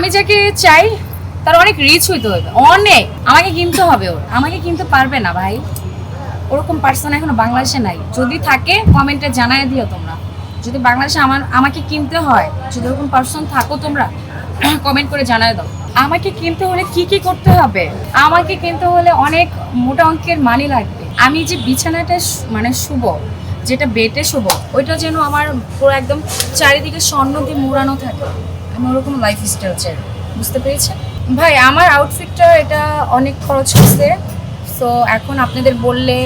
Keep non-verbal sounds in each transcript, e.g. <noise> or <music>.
আমি যাকে চাই, তার অনেক রিচ হইতে হবে অনেক। আমাকে কিনতে হবে ওর। আমাকে কিনতে পারবে না ভাই। ওরকম পার্সন এখনও বাংলাদেশে নাই। যদি থাকে কমেন্টে জানাই দিও তোমরা। যদি বাংলাদেশে আমার আমাকে কিনতে হয়, যদি ওরকম পার্সন থাকো তোমরা <clears throat> কমেন্ট করে জানাই দাও। আমাকে কিনতে হলে কি কি করতে হবে? আমাকে কিনতে হলে অনেক মোটা অঙ্কের মানি লাগবে। আমি যে বিছানাটা মানে শুভ যেটা বেটে শুভ ওইটা যেন আমার পুরো একদম চারিদিকে স্বর্ণ দিয়ে মুড়ানো থাকে। আমি ওরকম লাইফ স্টাইল চাই। বুঝতে পেরেছেন? ভাই, আমার আউটফিটটা এটা অনেক খরচ হয়েছে সো এখন আপনাদের বললে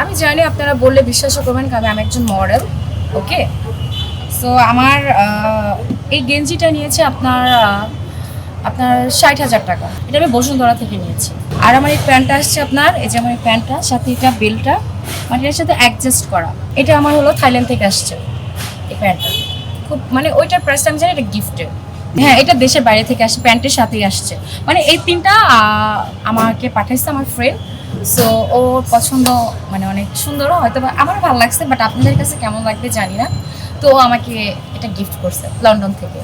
আমি জানি আপনারা বললে বিশ্বাসও করবেন কারণ আমি একজন মডেল ওকে সো আমার এই গেঞ্জিটা নিয়েছে আপনার আপনার ষাট হাজার টাকা। এটা আমি বসুন্ধরা থেকে নিয়েছি। আর আমার এই প্যান্টটা আসছে আপনার, এই যে আমার এই প্যান্টটা, সাথে এটা বেলটা মানে এর সাথে অ্যাডজাস্ট করা। এটা আমার হলো থাইল্যান্ড থেকে আসছে, এই প্যান্টটা। খুব মানে ওইটার প্রাইসটা আমি জানি এটা গিফটের হ্যাঁ এটা দেশের বাইরে থেকে আসছে প্যান্টের সাথেই আসছে। মানে এই তিনটা আমাকে পাঠাইছে আমার ফ্রেন্ড সো ওর পছন্দ মানে অনেক সুন্দরও হয়তো বা আমার ভালো লাগছে বাট আপনাদের কাছে কেমন লাগবে জানি না। তো ও আমাকে এটা গিফট করছে লন্ডন থেকে।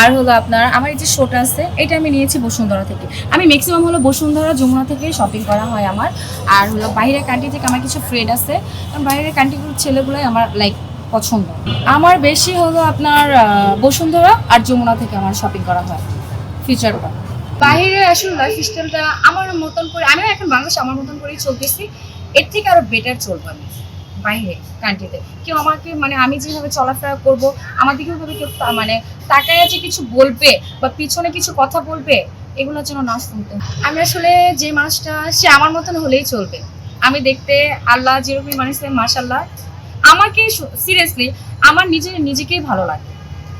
আর হলো আপনার আমার এই যে শোটা আছে এটা আমি নিয়েছি বসুন্ধরা থেকে। আমি ম্যাক্সিমাম হলো বসুন্ধরা যমুনা থেকে শপিং করা হয় আমার। আর হলো বাইরের কান্ট্রি থেকে আমার কিছু ফ্রেন্ড আছে। কারণ বাইরের কান্ট্রিগুলোর ছেলেগুলোই আমার লাইক পছন্দ। আমার বেশি হলো আপনার বসুন্ধরা আর যমুনা থেকে আমার শপিং করা হয় ফিচার বাইরে আসলে লাইফ স্টাইলটা আমার মতন করে, আমিও এখন বাংলাদেশ আমার মতন করেই চলতেছি। এর থেকে আরও বেটার চলবো আমি, বাইরে কান্ট্রিতে কেউ আমাকে মানে আমি যেভাবে চলাফেরা করব, আমার দিকে ওইভাবে কেউ মানে তাকায় যে কিছু বলবে বা পিছনে কিছু কথা বলবে, এগুলোর জন্য না শুনতে। আমি আসলে যে মানুষটা, সে আমার মতন হলেই চলবে। আমি দেখতে আল্লাহ যেরকমই মানুষ মাসাল্লাহ আমাকে সিরিয়াসলি আমার নিজের নিজেকেই ভালো লাগে।